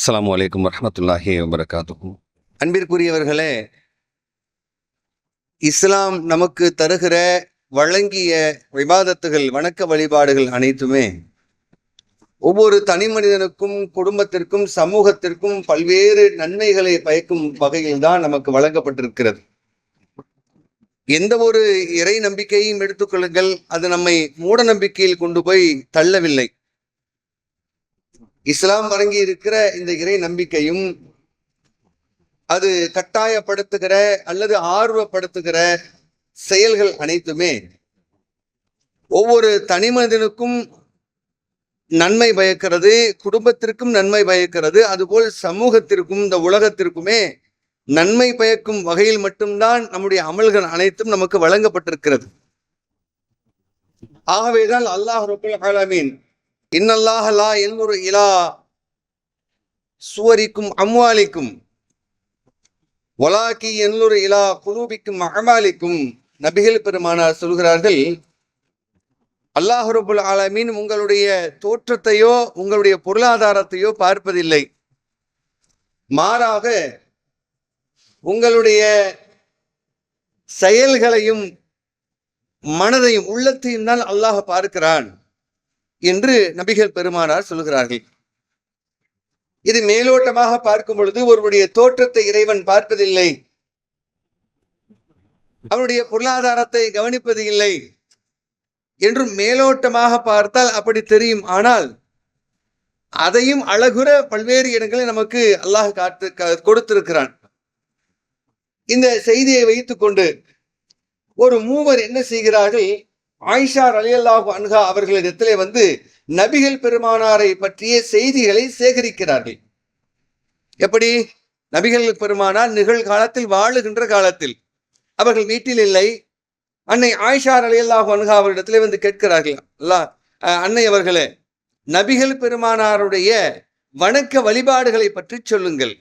அஸ்லாம் வலைக்கம் வரமத்துல்லாஹி வபரகாத்துஹு. அன்பிற்குரியவர்களே இஸ்லாம் நமக்கு தருகிற வழங்கிய விவாதத்துகள் வணக்க வழிபாடுகள் அனைத்துமே ஒவ்வொரு தனி மனிதனுக்கும் குடும்பத்திற்கும் சமூகத்திற்கும் பல்வேறு நன்மைகளை பயக்கும் வகையில் தான் நமக்கு வழங்கப்பட்டிருக்கிறது. எந்த ஒரு இறை நம்பிக்கையும் எடுத்துக்கொள்ளுங்கள் அது நம்மை மூட நம்பிக்கையில் கொண்டு போய் தள்ளவில்லை. இஸ்லாம் வழங்கி இருக்கிற இந்த இறை நம்பிக்கையும் அது கட்டாயப்படுத்துகிற அல்லது ஆர்வப்படுத்துகிற செயல்கள் அனைத்துமே ஒவ்வொரு தனிமனிதனுக்கும் நன்மை பயக்கிறது குடும்பத்திற்கும் நன்மை பயக்கிறது. அதுபோல் சமூகத்திற்கும் இந்த உலகத்திற்குமே நன்மை பயக்கும் வகையில் மட்டும்தான் நம்முடைய அமல்கள் அனைத்தும் நமக்கு வழங்கப்பட்டிருக்கிறது. ஆகவேதான் அல்லாஹ் ரபுல் ஆலமீன் இன்னல்லாஹல்லா லா என்முரு இலா சுவரிக்கும் அம்வாலிக்கும். வலாக்கி என்லுரு இலா குலூபிக்கும் அகமாலிக்கும் நபிகள் பெருமானார் சொல்கிறார்கள் அல்லாஹுரபுல் ஆலமீன் உங்களுடைய தோற்றத்தையோ உங்களுடைய பொருளாதாரத்தையோ பார்ப்பதில்லை. மாறாக உங்களுடைய செயல்களையும் மனதையும் உள்ளத்தையும் தான் அல்லாஹ் பார்க்கிறான். என்று நபிகள் பெருமானார் சொல்கிறார்கள் இது மேலோட்டமாக பார்க்கும் பொழுது ஒருவருடைய தோற்றத்தை இறைவன் பார்ப்பதில்லை. அவருடைய பொருளாதாரத்தை கவனிப்பது இல்லை என்றும் மேலோட்டமாக பார்த்தால் அப்படி தெரியும். ஆனால் அதையும் அழகுற பல்வேறு இடங்களில் நமக்கு அல்லாஹ் காத்து க- கொடுத்திருக்கிறான். இந்த செய்தியை வைத்துக்கொண்டு ஒரு மூவர் என்ன செய்கிறார்கள்? ஆயிஷா அலியல்லாஹு அன்ஹா அவர்களிடத்திலே வந்து நபிகள் பெருமானாரை பற்றிய செய்திகளை சேகரிக்கிறார்கள். எப்படி? நபிகள் பெருமானார் நிகழ்காலத்தில் வாழுகின்ற காலத்தில். அவர்கள் வீட்டில் இல்லை. அன்னை ஆயிஷா அலியல்லாஹு அன்ஹா அவரிடத்திலே வந்து கேட்கிறார்கள். அல்லா அன்னை அவர்களே நபிகள் பெருமானாருடைய வணக்க வழிபாடுகளை பற்றி சொல்லுங்கள்.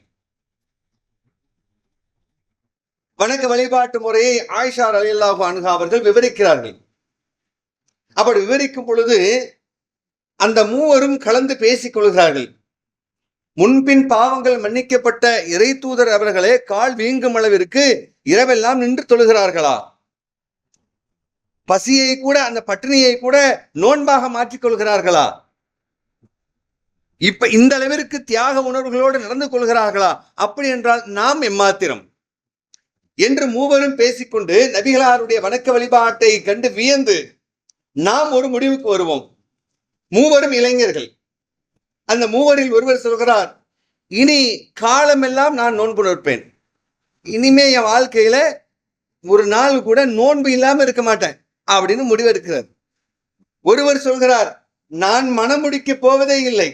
வணக்க வழிபாட்டு முறையை ஆயிஷா அலியல்லாஹு அன்ஹா அவர்கள் விவரிக்கிறார்கள். அப்படி விவரிக்கும் பொழுது அந்த மூவரும் கலந்து பேசிக் கொள்கிறார்கள். முன்பின் பாவங்கள் மன்னிக்கப்பட்ட இறை தூதர் அவர்களே கால் வீங்கும் அளவிற்கு இரவெல்லாம் நின்று தொழுகிறார்களா? பசியை கூட அந்த பட்டினியை கூட நோன்பாக மாற்றிக் கொள்கிறார்களா? இப்ப இந்த அளவிற்கு தியாக உணர்வுகளோடு நடந்து கொள்கிறார்களா? அப்படி என்றால் நாம் எம்மாத்திரம்? என்று மூவரும் பேசிக்கொண்டு நபிகளாருடைய வணக்க வழிபாட்டை கண்டு வியந்து நாம் ஒரு முடிவுக்கு வருவோம். மூவரும் இளைஞர்கள். அந்த மூவரில் ஒருவர் சொல்கிறார் இனி காலமெல்லாம் நான் நோன்பு நிற்பேன். இனிமே என் வாழ்க்கையில ஒரு நாள் கூட நோன்பு இல்லாம இருக்க மாட்டேன். அப்படின்னு முடிவெடுக்கிறார். ஒருவர் சொல்கிறார் நான் மனம் முடிக்க போவதே இல்லை.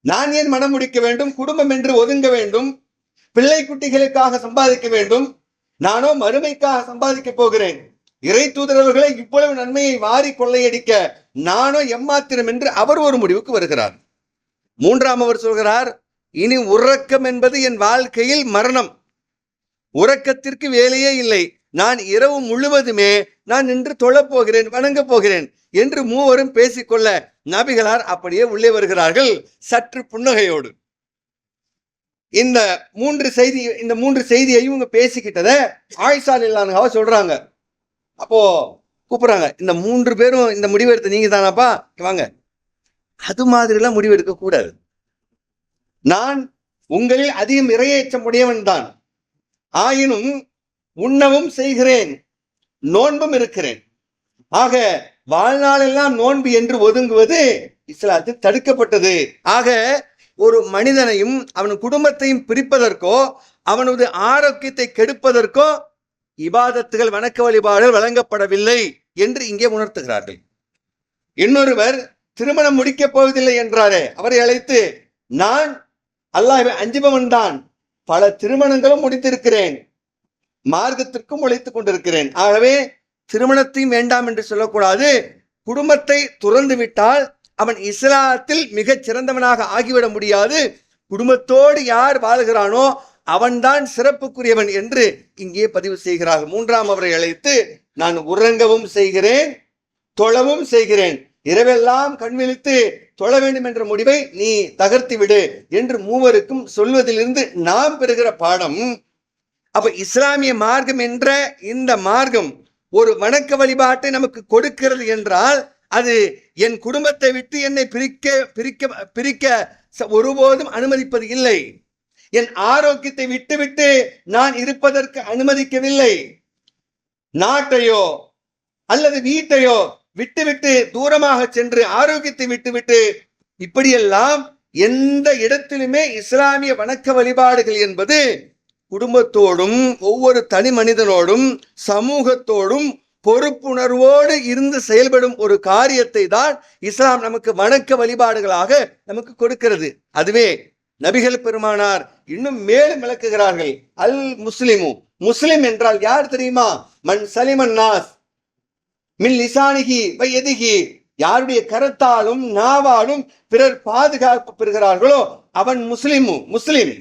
நான் ஏன் மனம் முடிக்க வேண்டும்? குடும்பம் என்று ஒதுங்க வேண்டும். பிள்ளை குட்டிகளுக்காக சம்பாதிக்க வேண்டும். நானோ மறுமைக்காக சம்பாதிக்க போகிறேன். இறை தூதரவர்களை இவ்வளவு நன்மையை வாரி கொள்ளையடிக்க நானோ எம்மாத்திரம் என்று அவர் ஒரு முடிவுக்கு வருகிறார். மூன்றாம் அவர் சொல்கிறார் இனி உறக்கம் என்பது என் வாழ்க்கையில் மரணம். உறக்கத்திற்கு வேலையே இல்லை. நான் இரவு முழுவதுமே நான் நின்று தொழப் போகிறேன் வணங்கப் போகிறேன் என்று மூவரும் பேசிக்கொள்ள நபிகளார் அப்படியே உள்ளே வருகிறார்கள் சற்று புன்னகையோடு. இந்த மூன்று செய்தி இந்த மூன்று செய்தியையும் இவங்க பேசிக்கிட்டதை ஆயிஷா இல்லானவா சொல்றாங்க. அப்போ கூப்பிடுறாங்க. இந்த மூன்று பேரும் இந்த முடிவெடுத்த நீங்க தானாப்பா? வாங்க. அது மாதிரிலாம் முடிவு கூடாது. நான் உங்களில் அதிகம் இரையேற்றம் உடையவன் தான். ஆயினும் உண்ணவும் செய்கிறேன். நோன்பும் இருக்கிறேன். ஆக வாழ்நாளெல்லாம் நோன்பு என்று ஒதுங்குவது இஸ்லாத்தில் தடுக்கப்பட்டது. ஆக ஒரு மனிதனையும் அவன் குடும்பத்தையும் பிரிப்பதற்கோ அவனது ஆரோக்கியத்தை கெடுப்பதற்கோ இபாதத்துகள் வணக்க வழிபாடுகள் வழங்கப்படவில்லை என்று இங்கே உணர்த்துகிறார்கள். இன்னொருவர் திருமணம் முடிக்கப் போவதில்லை என்றாரே அவரை அழைத்து நான் அல்லாஹ் அஞ்சுபவன் தான் பல திருமணங்களும் முடித்திருக்கிறேன் மார்க்கத்திற்கும் உழைத்துக் கொண்டிருக்கிறேன். ஆகவே திருமணத்தையும் வேண்டாம் என்று சொல்லக்கூடாது குடும்பத்தை துறந்து விட்டால் அவன் இஸ்லாத்தில் மிகச் சிறந்தவனாக ஆகிவிட முடியாது. குடும்பத்தோடு யார் வாழ்கிறானோ அவன்தான் சிறப்புக்குரியவன் என்று இங்கே பதிவு செய்கிறார் மூன்றாம் அவரை அழைத்து நான் உறங்கவும் செய்கிறேன் தொழவும் செய்கிறேன். இரவெல்லாம் கண்விழித்து தொழ வேண்டும் என்ற முடிவை நீ தகர்த்து விடு என்று மூவருக்கும் சொல்வதிலிருந்து நாம் பெறுகிற பாடம். அப்ப இஸ்லாமிய மார்க்கம் என்ற இந்த மார்க்கம் ஒரு வணக்க வழிபாட்டை நமக்கு கொடுக்கிறது என்றால் அது என் குடும்பத்தை விட்டு என்னை பிரிக்க பிரிக்க பிரிக்க ச- ஒருபோதும் அனுமதிப்பது இல்லை. என் ஆரோக்கியத்தை விட்டுவிட்டு நான் இருப்பதற்கு அனுமதிக்கவில்லை. நாட்டையோ அல்லது வீட்டையோ விட்டுவிட்டு தூரமாக சென்று ஆரோக்கியத்தை விட்டுவிட்டு இப்படியெல்லாம் எந்த இடத்திலுமே இஸ்லாமிய வணக்க வழிபாடுகள் என்பது குடும்பத்தோடும் ஒவ்வொரு தனி மனிதனோடும் சமூகத்தோடும் பொறுப்புணர்வோடு இருந்து செயல்படும் ஒரு காரியத்தை தான் இஸ்லாம் நமக்கு வணக்க வழிபாடுகளாக நமக்கு கொடுக்கிறது. அதுவே நபிகள் பெருமானார் இன்னும் மேலும் விளக்குகிறார்கள். அல் முஸ்லிமு. முஸ்லிம் என்றால் யார் தெரியுமா? மன் சலிமன் நாஸ். மின் லிசானிகி வை எதிகி யாருடைய கரத்தாலும் நாவாலும் பிறர் பாதுகாப்பு பெறுகிறார்களோ அவன் முஸ்லிமு. முஸ்லிம்.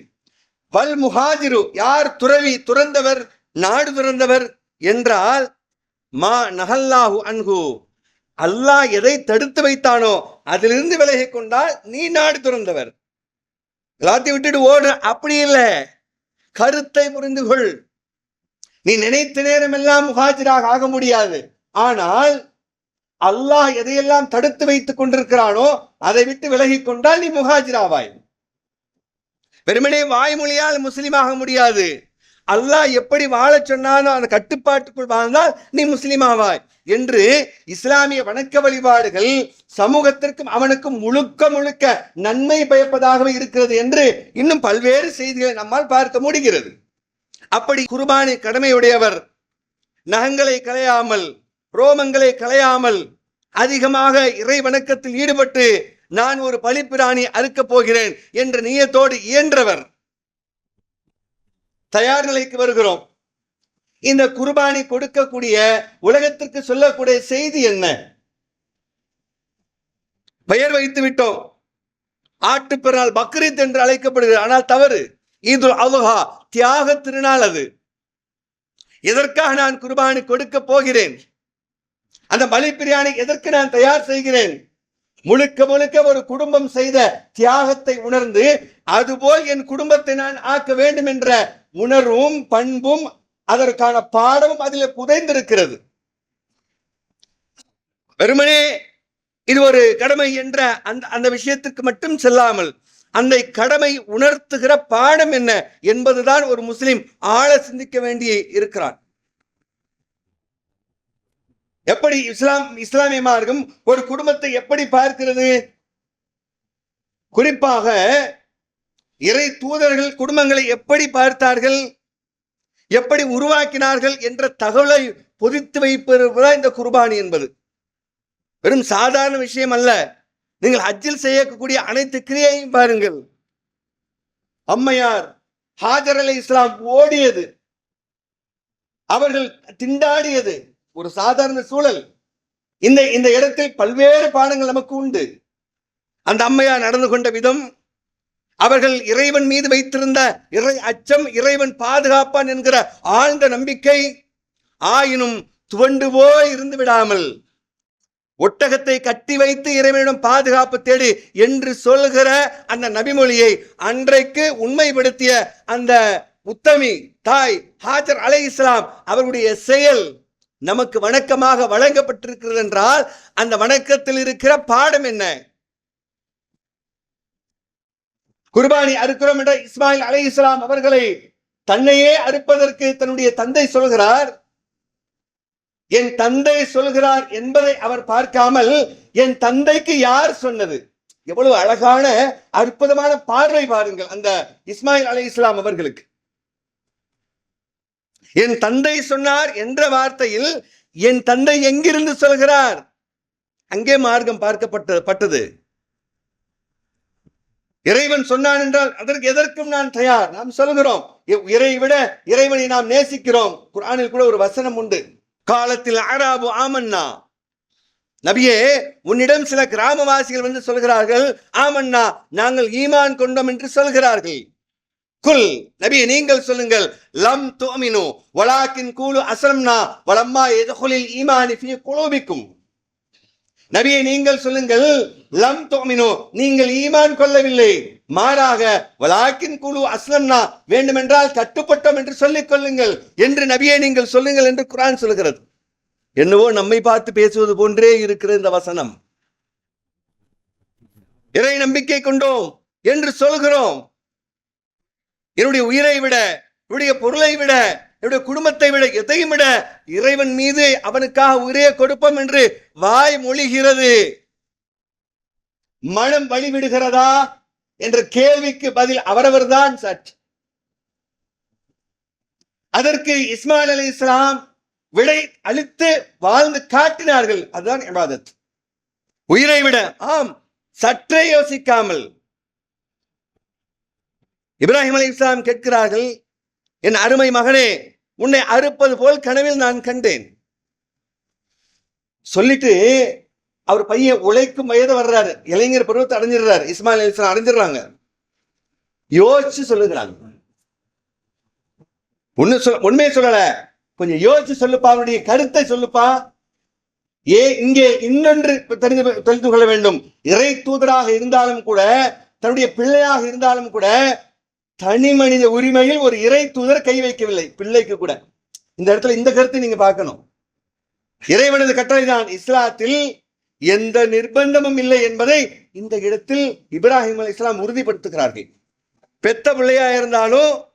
வல் முஹாஜிரு. யார் துறவி துறந்தவர் நாடு துறந்தவர் என்றால் மா நஹல்லாஹு அன்ஹு. அல்லாஹ் எதை தடுத்து வைத்தானோ அதிலிருந்து விலகிக் கொண்டால் நீ நாடு துறந்தவர். எல்லாத்தையும் விட்டுட்டு ஓடு. அப்படி இல்லை. கருத்தை புரிந்து கொள். நீ நினைத்த நேரமெல்லாம் முகாஜிராக ஆக முடியாது. ஆனால் அல்லாஹ் எதையெல்லாம் தடுத்து வைத்துக் கொண்டிருக்கிறானோ அதை விட்டு விலகி கொண்டால் நீ முகாஜிராவாய் வெறுமனே வாய்மொழியால் முஸ்லீமாக முடியாது. அல்லாஹ் எப்படி வாழ சொன்னானோ அந்த கட்டுப்பாட்டுக்குள் வாழ்ந்தால் நீ முஸ்லீமாவாய் என்று இஸ்லாமிய வணக்க வழிபாடுகள் சமூகத்திற்கும் அவனுக்கும் முழுக்க முழுக்க நன்மை பயப்பதாகவே இருக்கிறது என்று இன்னும் பல்வேறு செய்திகளை நம்மால் பார்க்க முடிகிறது. அப்படி குர்பானி கடமையுடையவர் நகங்களை களையாமல் ரோமங்களை களையாமல் அதிகமாக இறை வணக்கத்தில் ஈடுபட்டு நான் ஒரு பலிப்பிராணி அறுக்கப் போகிறேன் என்ற நியத்தோடு இயன்றவர் தயார் நிலைக்கு வருகிறோம். இந்த குர்பானி கொடுக்கக்கூடிய உலகத்திற்கு சொல்லக்கூடிய செய்தி என்ன? பெயர் வைத்து விட்டோம். ஆட்டுப்பிறநாள் பக்ரீத் என்று அழைக்கப்படுகிறது. ஆனால் தவறு. இது அல்ஹா தியாக திருநாள் அது. எதற்காக நான் குர்பானி கொடுக்க போகிறேன்? அந்த பலிப்பிரியாணி எதற்கு நான் தயார் செய்கிறேன்? முழுக்க முழுக்க ஒரு குடும்பம் செய்த தியாகத்தை உணர்ந்து அதுபோல் என் குடும்பத்தை நான் ஆக்க வேண்டும் என்ற உணர்வும் பண்பும் அதற்கான பாடமும் அதில் புதைந்திருக்கிறது. வெறுமனே இது ஒரு கடமை என்ற அந்த அந்த விஷயத்துக்கு மட்டும் செல்லாமல் அந்த கடமை உணர்த்துகிற பாடம் என்ன என்பதுதான் ஒரு முஸ்லிம் ஆழ சிந்திக்க வேண்டி இருக்கிறான் எப்படி இஸ்லாம் இஸ்லாமிய மார்க்கம் ஒரு குடும்பத்தை எப்படி பார்க்கிறது? குறிப்பாக இறை தூதர்கள் குடும்பங்களை எப்படி பார்த்தார்கள்? எப்படி உருவாக்கினார்கள் என்ற தகவலை பொதித்து வைப்பதுதான் இந்த குர்பானி என்பது. வெறும் சாதாரண விஷயம் அல்ல. நீங்கள் ஹஜ்ஜில் செய்யக்கூடிய அனைத்து கிரியையும் பாருங்கள். அம்மையார் ஹாஜர் அலை இஸ்லாம் ஓடியது. அவர்கள் திண்டாடியது. ஒரு சாதாரண சூழல். இந்த இந்த இடத்தில் பல்வேறு பாடங்கள் நமக்கு உண்டு. அந்த அம்மையார் நடந்து கொண்ட விதம் அவர்கள் இறைவன் மீது வைத்திருந்த இறை அச்சம் இறைவன் பாதுகாப்பான் என்கிற ஆழ்ந்த நம்பிக்கை ஆயினும் துவண்டு போய் இருந்து விடாமல் ஒட்டகத்தை கட்டி வைத்து இறைவனிடம் பாதுகாப்பு தேடி என்று சொல்கிற அந்த நபிமொழியை அன்றைக்கு உண்மைப்படுத்திய அந்த உத்தமி தாய் ஹாஜர் அலை இஸ்லாம் அவருடைய செயல். நமக்கு வணக்கமாக வழங்கப்பட்டிருக்கிறது என்றால் அந்த வணக்கத்தில் இருக்கிற பாடம் என்ன? குர்பானி அறுக்கிறோம் என்ற இஸ்மாயில் அலை இஸ்லாம் அவர்களை தன்னையே அறுப்பதற்கு தன்னுடைய தந்தை சொல்கிறார். என் தந்தை சொல்கிறார் என்பதை அவர் பார்க்காமல் என் தந்தைக்கு யார் சொன்னது? எவ்வளவு அழகான அற்புதமான பார்வை பாருங்கள் அந்த இஸ்மாயில் அலை இஸ்லாம் அவர்களுக்கு. என் தந்தை சொன்னார் என்ற வார்த்தையில் என் தந்தை எங்கிருந்து சொல்கிறார்? அங்கே மார்க்கம் பார்க்கப்பட்டது பட்டது. இறைவன் சொன்னான் என்றால் அதற்கு எதற்கும் நான் தயார். நாம் சொல்கிறோம் இறை விட இறைவனை நாம் நேசிக்கிறோம். குரானில் கூட ஒரு வசனம் உண்டு. காலத்தில் ஆராபு ஆமன்னா. நபியே உன்னிடம் சில கிராமவாசிகள் வந்து சொல்கிறார்கள் ஆமன்னா நாங்கள் ஈமான் கொண்டோம் என்று சொல்கிறார்கள். குல். நபி நீங்கள் சொல்லுங்கள் லம் துமினு வலாக்கின் கூலு அசலம்னா வலம்மா எதுகுலில் ஈமானி ஃபீ குலூபிக்கும். நபியை நீங்கள் சொல்லுங்கள் லம் தோமினோ நீங்கள் ஈமான் கொள்ளவில்லை. மாறாக வலாக்கின் குழு அஸ்லம்னா வேண்டுமென்றால் கட்டுப்பட்டோம் என்று சொல்லிக் கொள்ளுங்கள். என்று நபியை நீங்கள் சொல்லுங்கள் என்று குரான் சொல்கிறது என்னவோ நம்மை பார்த்து பேசுவது போன்றே இருக்கிற இந்த வசனம். இறை நம்பிக்கை கொண்டோம் என்று சொல்கிறோம். என்னுடைய உயிரை விட என்னுடைய பொருளை விட என்னுடைய குடும்பத்தை விட எதையும் விட இறைவன் மீது அவனுக்காக உயிரையை கொடுப்போம் என்று வாய் மொழிகிறது. மனம் வழிவிடுகிறதா என்ற கேள்விக்கு பதில் அவரவர்தான் சற்று. அதற்கு இஸ்மாயில் அலி இஸ்லாம் விடை அளித்து வாழ்ந்து காட்டினார்கள். அதுதான் இபாதத். உயிரை விட ஆம் சற்றே யோசிக்காமல் இப்ராஹிம் அலி இஸ்லாம் கேட்கிறார்கள் என் அருமை மகனே உன்னை அறுப்பது போல் கனவில் நான் கண்டேன். சொல்லிட்டு அவர் பையன் உழைக்கும் வயது வர்றாரு. இளைஞர் பருவத்தை அடைஞ்சிடுறாரு. இஸ்மாயில் அலி இஸ்லாம் அடைஞ்சிடுறாங்க. யோசிச்சு சொல்லுகிறாங்க. ஒண்ணு சொல் உண்மையை சொல்லல. கொஞ்சம் யோசிச்சு சொல்லுப்பா. அவனுடைய கருத்தை சொல்லுப்பா. ஏ இங்கே இன்னொன்று தெரிந்து தெரிந்து கொள்ள வேண்டும். இறை தூதராக இருந்தாலும் கூட தன்னுடைய பிள்ளையாக இருந்தாலும் கூட தனி மனித உரிமையில் ஒரு இறை தூதர் கை வைக்கவில்லை. பிள்ளைக்கு கூட. இந்த இடத்துல இந்த கருத்தை நீங்க பார்க்கணும். இறைவனது கட்டளை தான் இஸ்லாத்தில் எந்த நிர்பந்தமும் இல்லை என்பதை இந்த இடத்தில் இப்ராஹிம் அலி இஸ்லாம் உறுதிப்படுத்துகிறார்கள். பெத்த பிள்ளையா இருந்தாலும்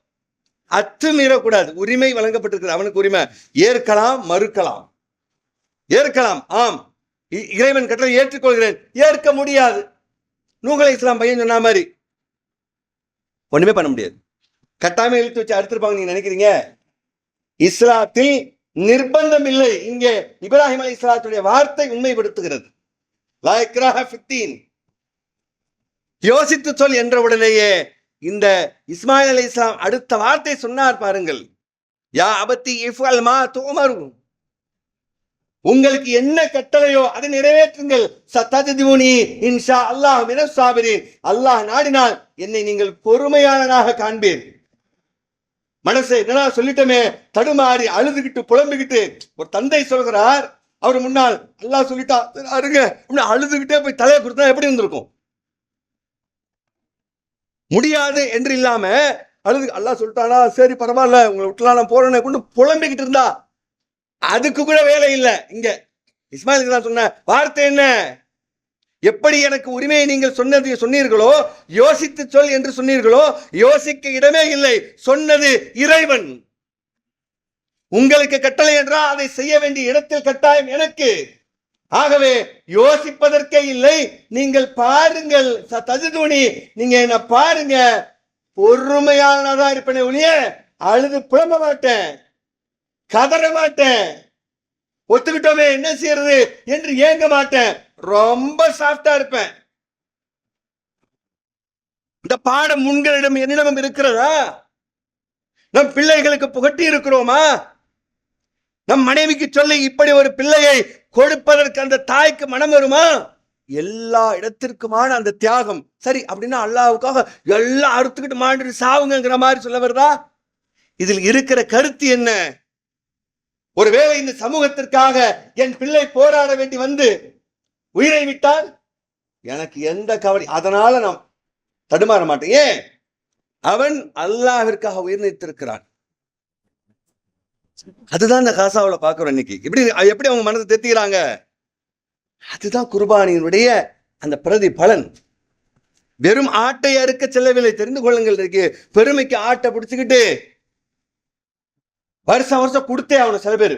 அத்துமீறக்கூடாது உரிமை வழங்கப்பட்டிருக்கிறது. அவனுக்கு உரிமை. ஏற்கலாம் மறுக்கலாம். ஏற்கலாம். ஆம். இ- இறைவன் கட்டளை ஏற்றுக்கொள்கிறேன். ஏற்க முடியாது. நூகலை இஸ்லாம் பையன் சொன்ன மாதிரி. ஒண்ணுமே பண்ண முடியாது. கட்டாயமா இழுத்து வச்சு அறுத்திருப்பாங்க நீங்க நினைக்கிறீங்க? இஸ்லாத்தில் நிர்பந்தம் இல்லை. இங்கே இப்ராஹிம் அலி இஸ்லாத்துடைய வார்த்தை உண்மைப்படுத்துகிறது. யோசித்து சொல் என்ற உடனேயே இந்த இஸ்மாயில் அலி இஸ்லாம் அடுத்த வார்த்தை சொன்னார் பாருங்கள். யா அபத்தி இஃபல் மா தோமரும் உங்களுக்கு என்ன கட்டளையோ அதை நிறைவேற்றுங்கள். சத்தாதிபுனி இன்ஷா அல்லாஹ் மின சாபிரீர் அல்லாஹ் நாடினால் என்னை நீங்கள் பொறுமையாளனாக காண்பீர். மனசை என்னடா சொல்லிட்டமே? தடுமாறி அழுதுகிட்டு புலம்பிக்கிட்டு ஒரு தந்தை சொல்கிறார் அவர் முன்னால் அல்லாஹ் சொல்லிட்டா அருங்க அப்படின்னு அழுதுகிட்டே போய் தலையை கொடுத்தா எப்படி இருந்திருக்கும்? முடியாது என்று இல்லாம அழுது அல்லாஹ் சொல்லிட்டானா சரி பரவாயில்ல உங்களை விட்டுலாம் நான் போறேன்னு கொண்டு புலம்பிக்கிட்டு இருந்தா அதுக்கு கூட வேலை இல்லை. இங்க இஸ்மாயில் இஸ்லாம் சொன்ன வார்த்தை என்ன? எப்படி எனக்கு உரிமையை நீங்கள் சொன்னது சொன்னீர்களோ யோசித்து சொல் என்று சொன்னீர்களோ யோசிக்க இடமே இல்லை. சொன்னது இறைவன். உங்களுக்கு கட்டளை என்றால் அதை செய்ய வேண்டிய இடத்தில் கட்டாயம் எனக்கு. ஆகவே யோசிப்பதற்கே இல்லை. நீங்கள் பாருங்கள் ச- நீங்க என்ன பாருங்க. பொறுமையானதா இருப்பேனே ஒழிய அழுது புலம்ப மாட்டேன். கதற மாட்டேன். ஒத்துக்கிட்டோமே என்ன செய்யறது என்று ஏங்க மாட்டேன். ரொம்ப சாஃப்டா இருப்பேன். இந்த பாடம் உங்களிடம் என்னிடமும் இருக்கிறதா? நம் பிள்ளைகளுக்கு புகட்டி இருக்கிறோமா? நம் மனைவிக்கு சொல்லி இப்படி ஒரு பிள்ளையை கொடுப்பதற்கு அந்த தாய்க்கு மனம் வருமா? எல்லா இடத்திற்குமான அந்த தியாகம். சரி அப்படின்னா அல்லாவுக்காக எல்லாம் அறுத்துக்கிட்டு மாண்டு சாவுங்கிற மாதிரி சொல்ல வருதா? இதில் இருக்கிற கருத்து என்ன? ஒருவேளை இந்த சமூகத்திற்காக என் பிள்ளை போராட வேண்டி வந்து உயிரை விட்டால் எனக்கு எந்த கவலை? அதனால நான் தடுமாற மாட்டேன். ஏன்? அவன் அல்லாவிற்காக உயிர் நீத்திருக்கிறான். அதுதான் இந்த காசாவில் பார்க்குறோம் இன்னைக்கு. எப்படி எப்படி அவங்க மனதை தெத்திக்கிறாங்க? அதுதான் குர்பானியினுடைய அந்த பிரதி பலன் வெறும் ஆட்டை அறுக்க செல்லவில்லை. தெரிந்து கொள்ளுங்கள் இருக்கு பெருமைக்கு ஆட்டை பிடிச்சுக்கிட்டு வருஷம் வருஷம் கொடுத்தே அவனை சில பேர்.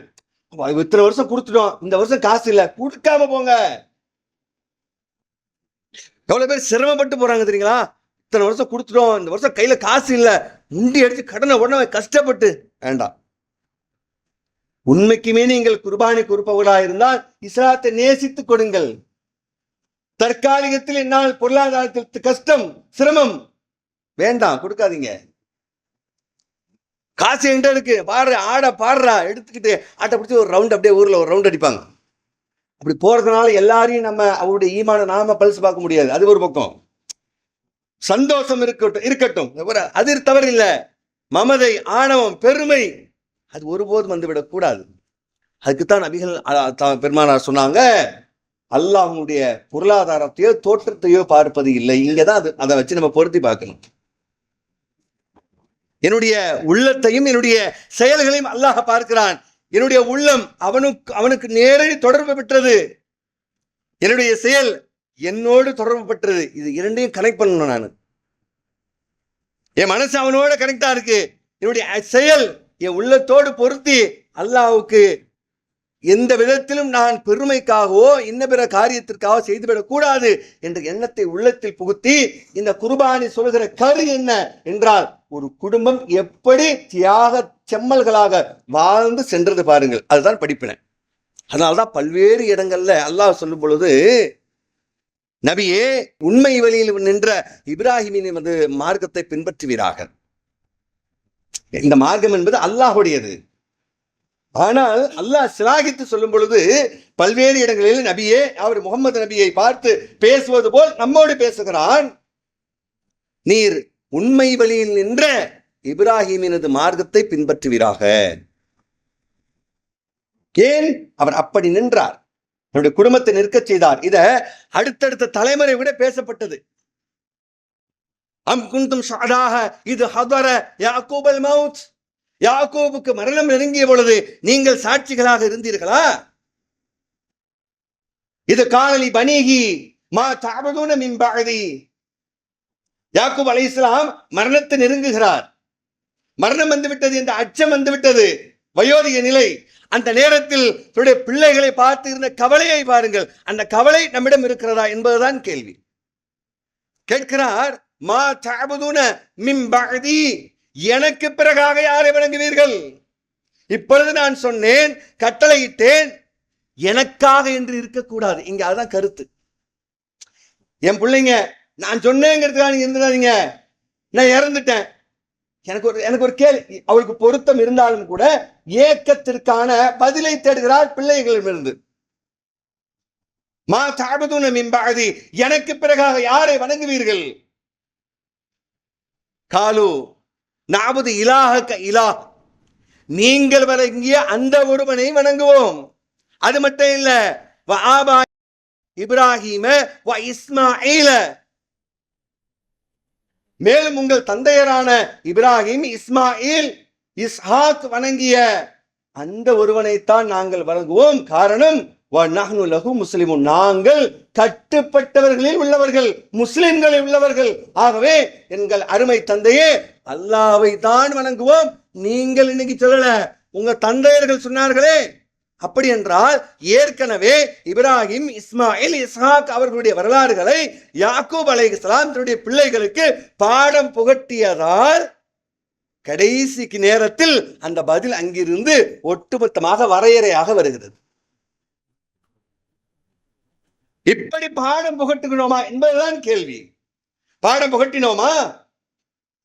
இத்தனை வருஷம் கொடுத்துட்டோம். இந்த வருஷம் காசு இல்லை. கொடுக்காம போங்க. எவ்வளவு பேர் சிரமப்பட்டு போறாங்க தெரியுங்களா? இத்தனை வருஷம் கொடுத்துட்டோம். இந்த வருஷம் கையில காசு இல்லை. முண்டி அடிச்சு கடனை உடனே கஷ்டப்பட்டு வேண்டாம். உண்மைக்குமே நீங்கள் குர்பானி கொடுப்பவர்களாக இருந்தால் இஸ்லாத்தை நேசித்து கொடுங்கள். தற்காலிகத்தில் என்னால் பொருளாதாரத்தில் கஷ்டம் சிரமம் வேண்டாம். கொடுக்காதீங்க. காசு என்கிட்ட இருக்கு. பாடுற ஆட பாடுறா. எடுத்துக்கிட்டு ஆட்டை பிடிச்சி ஒரு ரவுண்ட் அப்படியே ஊரில் ஒரு ரவுண்ட் அடிப்பாங்க. அப்படி போகிறதுனால எல்லாரையும் நம்ம அவருடைய ஈமான நாம பல்ஸ் பார்க்க முடியாது. அது ஒரு பக்கம். சந்தோஷம் இருக்கட்டும் இருக்கட்டும். ஒரு அது தவறு இல்லை மமதை ஆணவம் பெருமை. அது ஒருபோதும் வந்துவிடக்கூடாது அதுக்குத்தான் நபிகள் பெருமானார் சொன்னாங்க அல்லாஹ்வுடைய பொருளாதாரத்தையோ தோற்றத்தையோ பார்ப்பது இல்லை. இங்கதான் அது அதை வச்சு நம்ம பொருத்தி பார்க்கணும். என்னுடைய உள்ளத்தையும் என்னுடைய செயல்களையும் அல்லாஹ் பார்க்கிறான். என்னுடைய உள்ளம் அவனுக்கு அவனுக்கு நேரடி தொடர்பு பெற்றது. என்னுடைய செயல் என்னோடு தொடர்பு பெற்றது. இது இரண்டையும் கனெக்ட் பண்ணணும் நான். என் மனசு அவனோட கனெக்டா இருக்கு. என்னுடைய செயல் என் உள்ளத்தோடு பொருத்தி அல்லாவுக்கு எந்த விதத்திலும் நான் பெருமைக்காகவோ இன்ன பிற காரியத்திற்காக செய்துவிடக்கூடாது என்ற எண்ணத்தை உள்ளத்தில் புகுத்தி இந்த குர்பானி சொல்கிற கரு என்ன என்றால் ஒரு குடும்பம் எப்படி தியாக செம்மல்களாக வாழ்ந்து சென்றது பாருங்கள். அதுதான் படிப்பினை. அதனால்தான் பல்வேறு இடங்கள்ல அல்லாஹ் சொல்லும் பொழுது நபியே உண்மை வழியில் நின்ற இப்ராஹிமின் வந்து மார்க்கத்தை பின்பற்றுவீராக. இந்த மார்க்கம் என்பது அல்லாஹுடையது. ஆனால் அல்லாஹ் சிலாகித்து சொல்லும் பொழுது பல்வேறு இடங்களில் நபியே அவர் முகமது நபியை பார்த்து பேசுவது போல் நம்மோடு பேசுகிறான். நீர் உண்மை வழியில் நின்ற இப்ராஹிமினது மார்க்கத்தை பின்பற்றுவீராக. ஏன்? அவர் அப்படி நின்றார். அவருடைய குடும்பத்தை நிற்கச் செய்தார். இத அடுத்தடுத்த தலைமுறை விட பேசப்பட்டது. அம் குந்தும் ஷாடாக இது ஹதர யாக்கூபல் மவுத். யாக்கோபுக்கு மரணம் நெருங்கிய பொழுது நீங்கள் சாட்சிகளாக இருந்தீர்களா? இது காணலி பனீகி மா தாபதூன மின்பாகதி யாக்கூப் அலை இஸ்லாம் மரணத்தை நெருங்குகிறார். மரணம் வந்துவிட்டது என்ற அச்சம் வந்துவிட்டது. வயோதிக நிலை. அந்த நேரத்தில் தன்னுடைய பிள்ளைகளை பார்த்து இருந்த கவலையை பாருங்கள். அந்த கவலை நம்மிடம் இருக்கிறதா என்பதுதான் கேள்வி. கேட்கிறார் மா தாபதுன மிம்பகதி எனக்கு பிறகாக யாரை வணங்குவீர்கள்? இப்பொழுது நான் சொன்னேன் கட்டளையிட்டேன். எனக்காக என்று இருக்கக்கூடாது. இங்க அதுதான் கருத்து. என் பிள்ளைங்க நான் சொன்னேங்கிறதுக்காக நீங்க இருந்துடாதீங்க. நான் இறந்துட்டேன். எனக்கு ஒரு எனக்கு ஒரு கேள்வி. அவளுக்கு பொருத்தம் இருந்தாலும் கூட ஏக்கத்திற்கான பதிலை தேடுகிறார் பிள்ளைகளிடமிருந்து மா தாபதுன மிம்பாதி எனக்கு பிறகாக யாரை வணங்குவீர்கள்? காலு நாவது இலாக இலா நீங்கள் வணங்கிய அந்த ஒருவனை வணங்குவோம். அது மட்டும் இல்ல ஆபா இப்ராஹிம வ இஸ்மாயில. மேலும் உங்கள் தந்தையரான இப்ராஹிம் இஸ்மாயில் இஸ்ஹாக் வணங்கிய அந்த ஒருவனைத்தான் நாங்கள் வணங்குவோம். காரணம் வ முஸ்லிமும் நாங்கள் கட்டுப்பட்டவர்களில் உள்ளவர்கள் முஸ்லிம்களில் உள்ளவர்கள். ஆகவே எங்கள் அருமை தந்தையே அல்லாவை தான் வணங்குவோம். நீங்கள் இன்னைக்கு சொல்லல உங்க தந்தையர்கள் சொன்னார்களே. அப்படி என்றால் ஏற்கனவே இப்ராஹிம் இஸ்மாயில் இஸ்ஹாக் அவர்களுடைய வரலாறுகளை யாக்கூப் அலைஹிஸ்ஸலாம் தன்னுடைய பிள்ளைகளுக்கு பாடம் புகட்டியதால் கடைசிக்கு நேரத்தில் அந்த பதில் அங்கிருந்து ஒட்டுமொத்தமாக வரையறையாக வருகிறது. இப்படி பாடம் புகட்டுகிறோமா என்பதுதான் கேள்வி. பாடம் புகட்டினோமா?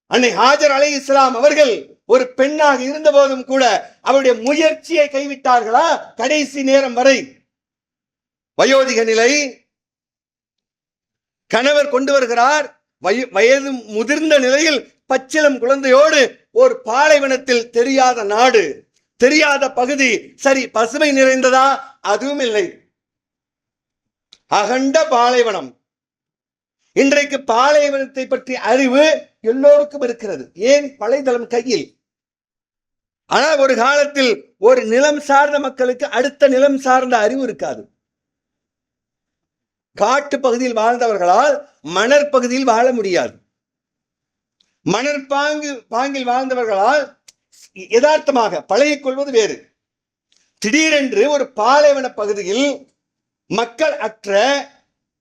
அன்னை ஹாஜர் அலை இஸ்லாம் அவர்கள் ஒரு பெண்ணாக இருந்த போதும் கூட அவருடைய முயற்சியை கைவிட்டார்களா? கடைசி நேரம் வரை. வயோதிக நிலை. கணவர் கொண்டு வருகிறார். வய- வயது முதிர்ந்த நிலையில் பச்சிலம் குழந்தையோடு ஒரு பாலைவனத்தில் தெரியாத நாடு. தெரியாத பகுதி. சரி பசுமை நிறைந்ததா? அதுவும் இல்லை. அகண்ட பாலைவனம். இன்றைக்கு பாலைவனத்தை பற்றி அறிவு எல்லோருக்கும் இருக்கிறது. ஏன்? வலைதளம் கையில். ஆனால் ஒரு காலத்தில் ஒரு நிலம் சார்ந்த மக்களுக்கு அடுத்த நிலம் சார்ந்த அறிவு இருக்காது. காட்டு பகுதியில் வாழ்ந்தவர்களால் மணற்பகுதியில் வாழ முடியாது. மணற்பாங்கு பாங்கில் வாழ்ந்தவர்களால் யதார்த்தமாக பழகிக் கொள்வது வேறு. திடீரென்று ஒரு பாலைவன பகுதியில் மக்கள் அற்ற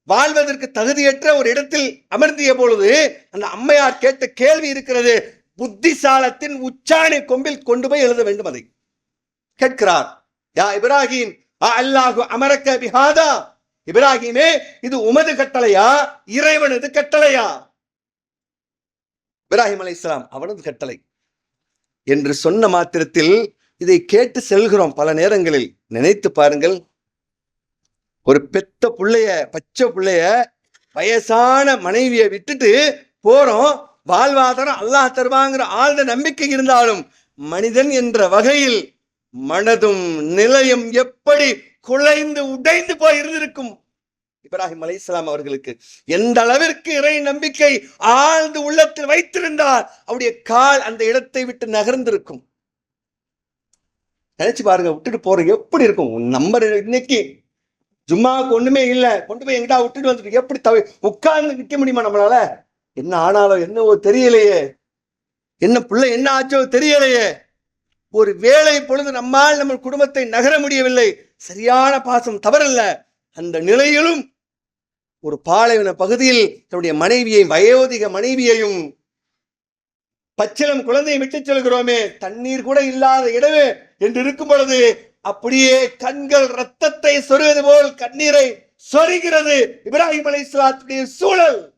வாழ்வதற்கு தகுதியற்ற ஒரு இடத்தில் அமர்ந்திய பொழுது அந்த அம்மையார் கேட்ட கேள்வி இருக்கிறது. புத்திசாலத்தின் உச்சாணி கொம்பில் கொண்டு போய் எழுத வேண்டும் அதை. கேட்கிறார் யா இப்ராஹிம் அ அல்லாஹு அமரக்க பிஹாதா? இப்ராஹிமே இது உமது கட்டளையா? இறைவனது கட்டளையா? இப்ராஹிம் அலை இஸ்லாம் அவனது கட்டளை. என்று சொன்ன மாத்திரத்தில் இதை கேட்டு செல்கிறோம் பல நேரங்களில். நினைத்து பாருங்கள் ஒரு பெத்த பிள்ளைய பச்சை பிள்ளைய வயசான மனைவியை விட்டுட்டு போறோம். வாழ்வாதாரம் அல்லாஹ் தருவாங்கிற ஆழ்ந்த நம்பிக்கை இருந்தாலும் மனிதன் என்ற வகையில் மனதும் நிலையும் எப்படி குலைந்து உடைந்து போய் இருந்திருக்கும்? இப்ராஹிம் இஸ்லாம் அவர்களுக்கு எந்த அளவிற்கு இறை நம்பிக்கை ஆழ்ந்து உள்ளத்தில் வைத்திருந்தால் அவருடைய கால் அந்த இடத்தை விட்டு நகர்ந்திருக்கும். நினைச்சு பாருங்க விட்டுட்டு போற எப்படி இருக்கும்? நம்பர் இன்னைக்கு ஜும்மாவுக்கு ஒண்ணுமே இல்லை. கொண்டு போய் எங்கிட்ட விட்டுட்டு வந்துட்டு எப்படி தவி உட்கார்ந்து நிற்க முடியுமா நம்மளால? என்ன ஆனாலோ என்னவோ தெரியலையே. என்ன பிள்ளை என்ன ஆச்சோ தெரியலையே. ஒரு வேலை பொழுது நம்மால் நம்ம குடும்பத்தை நகர முடியவில்லை. சரியான பாசம் தவறல்ல. அந்த நிலையிலும் ஒரு பாலைவன பகுதியில் தன்னுடைய மனைவியை வயோதிக மனைவியையும் பச்சிலம் குழந்தையை விட்டுச் செல்கிறோமே. தண்ணீர் கூட இல்லாத இடவே என்று இருக்கும் பொழுது அப்படியே கண்கள் ரத்தத்தை சொருவது போல் கண்ணீரை சொருகிறது இப்ராஹிம் அலை சூழல்.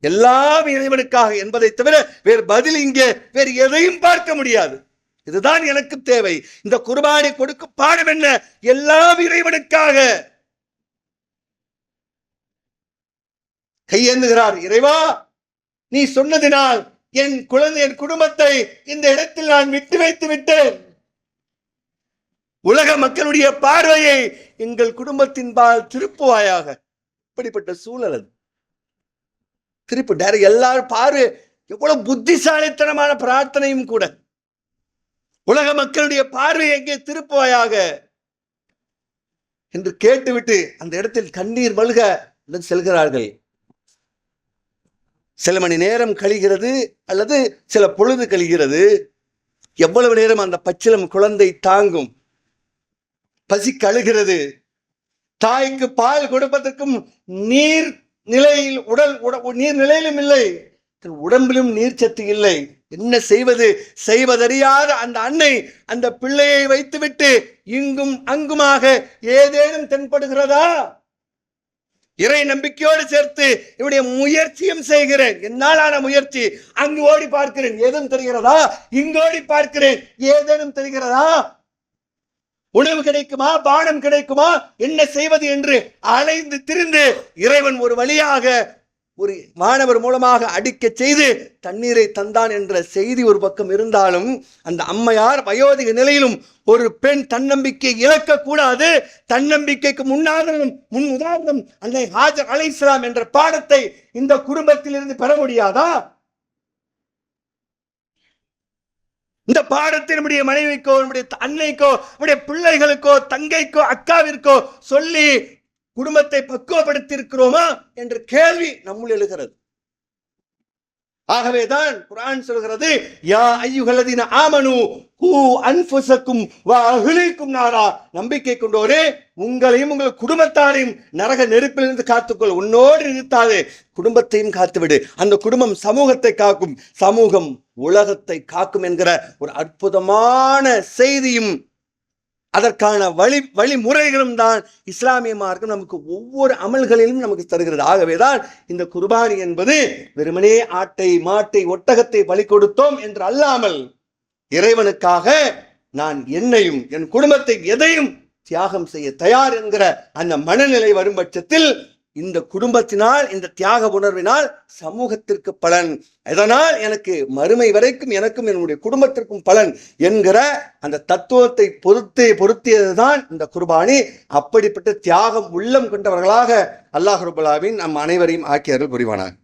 எல்லாம் இறைவனுக்காக என்பதை தவிர வேறு பதில் இங்கே வேறு எதையும் பார்க்க முடியாது. இதுதான் எனக்கு தேவை. இந்த குர்பானை கொடுக்கும் பாடம் என்ன? எல்லாம் இறைவனுக்காக. கையேந்துகிறார் இறைவா நீ சொன்னதினால் என் குழந்தை என் குடும்பத்தை இந்த இடத்தில் நான் விட்டு வைத்து விட்டேன் உலக மக்களுடைய பார்வையை எங்கள் குடும்பத்தின்பால் திருப்புவாயாக. இப்படிப்பட்ட சூழல் அது. திருப்பு டேரக்ட் எல்லாரும் பாரு எவ்வளவு புத்திசாலித்தனமான பிரார்த்தனையும் கூட. உலக மக்களுடைய பார்வை எங்கே திருப்புவாயாக? என்று கேட்டுவிட்டு அந்த இடத்தில் கண்ணீர் மல்க செல்கிறார்கள். சில மணி நேரம் கழிகிறது அல்லது சில பொழுது கழிகிறது. எவ்வளவு நேரம் அந்த பச்சிலம் குழந்தை தாங்கும்? பசி கழுகிறது. தாய்க்கு பால் கொடுப்பதற்கும் நீர் நிலையில் உடல் உட- நீர் நிலையிலும் இல்லை. தன் உடம்பிலும் நீர்ச்சத்து இல்லை. என்ன செய்வது? செய்வதறியாத அந்த அன்னை அந்த பிள்ளையை வைத்துவிட்டு இங்கும் அங்குமாக ஏதேனும் தென்படுகிறதா? இறை நம்பிக்கையோடு சேர்த்து இவருடைய முயற்சியும் செய்கிறேன். என்னாலான முயற்சி? அங்கு ஓடி பார்க்கிறேன். ஏதும் தெரிகிறதா? இங்கு ஓடி பார்க்கிறேன். ஏதேனும் தெரிகிறதா? உணவு கிடைக்குமா? பானம் கிடைக்குமா? என்ன செய்வது என்று அலைந்து திரிந்து இறைவன் ஒரு வழியாக ஒரு மாணவர் மூலமாக அடிக்க செய்து தண்ணீரை தந்தான் என்ற செய்தி ஒரு பக்கம் இருந்தாலும் அந்த அம்மையார் வயோதிக நிலையிலும் ஒரு பெண் தன்னம்பிக்கை இழக்கக்கூடாது. தன்னம்பிக்கைக்கு முன்னாதாரம் முன் உதாரணம் அன்னை ஹாஜர் அலைஹிஸ்ஸலாம் என்ற பாடத்தை இந்த குடும்பத்திலிருந்து பெற முடியாதா? இந்த பாடத்தை நம்முடைய மனைவிக்கோ நம்முடைய அன்னைக்கோ நம்முடைய பிள்ளைகளுக்கோ தங்கைக்கோ அக்காவிற்கோ சொல்லி குடும்பத்தை பக்குவப்படுத்தி இருக்கிறோமா என்ற கேள்வி நம்முள் எழுகிறது. ஆகவேதான் குரான் சொல்கிறது யா ஐயுகல்லதீன ஆமனு ஹூ அன்புசக்கும் வ அகிலிக்கும் நாரா. நம்பிக்கை கொண்டோரே உங்களையும் உங்கள் குடும்பத்தாரையும் நரக நெருப்பிலிருந்து காத்துக்கொள். உன்னோடு நிறுத்தாதே குடும்பத்தையும் காத்துவிடு. அந்த குடும்பம் சமூகத்தை காக்கும். சமூகம் உலகத்தை காக்கும் என்கிற ஒரு அற்புதமான செய்தியும் அதற்கான வழி வழிமுறைகளும் தான் இஸ்லாமிய மார்க்கம் நமக்கு ஒவ்வொரு அமல்களிலும் நமக்கு தருகிறது. ஆகவே தான் இந்த குர்பானி என்பது வெறுமனே ஆட்டை மாட்டை ஒட்டகத்தை பலி கொடுத்தோம் என்று அல்லாமல் இறைவனுக்காக நான் என்னையும் என் குடும்பத்தை எதையும் தியாகம் செய்ய தயார் என்கிற அந்த மனநிலை வரும் பட்சத்தில் இந்த குடும்பத்தினால் இந்த தியாக உணர்வினால் சமூகத்திற்கு பலன். இதனால் எனக்கு மறுமை வரைக்கும் எனக்கும் என்னுடைய குடும்பத்திற்கும் பலன் என்கிற அந்த தத்துவத்தை பொறுத்து பொருத்தியதுதான் இந்த குர்பானி. அப்படிப்பட்ட தியாகம் உள்ளம் கொண்டவர்களாக அல்லாஹ் ரபுல்லாவின் நம் அனைவரையும் ஆக்கியர்கள் புரிவானார்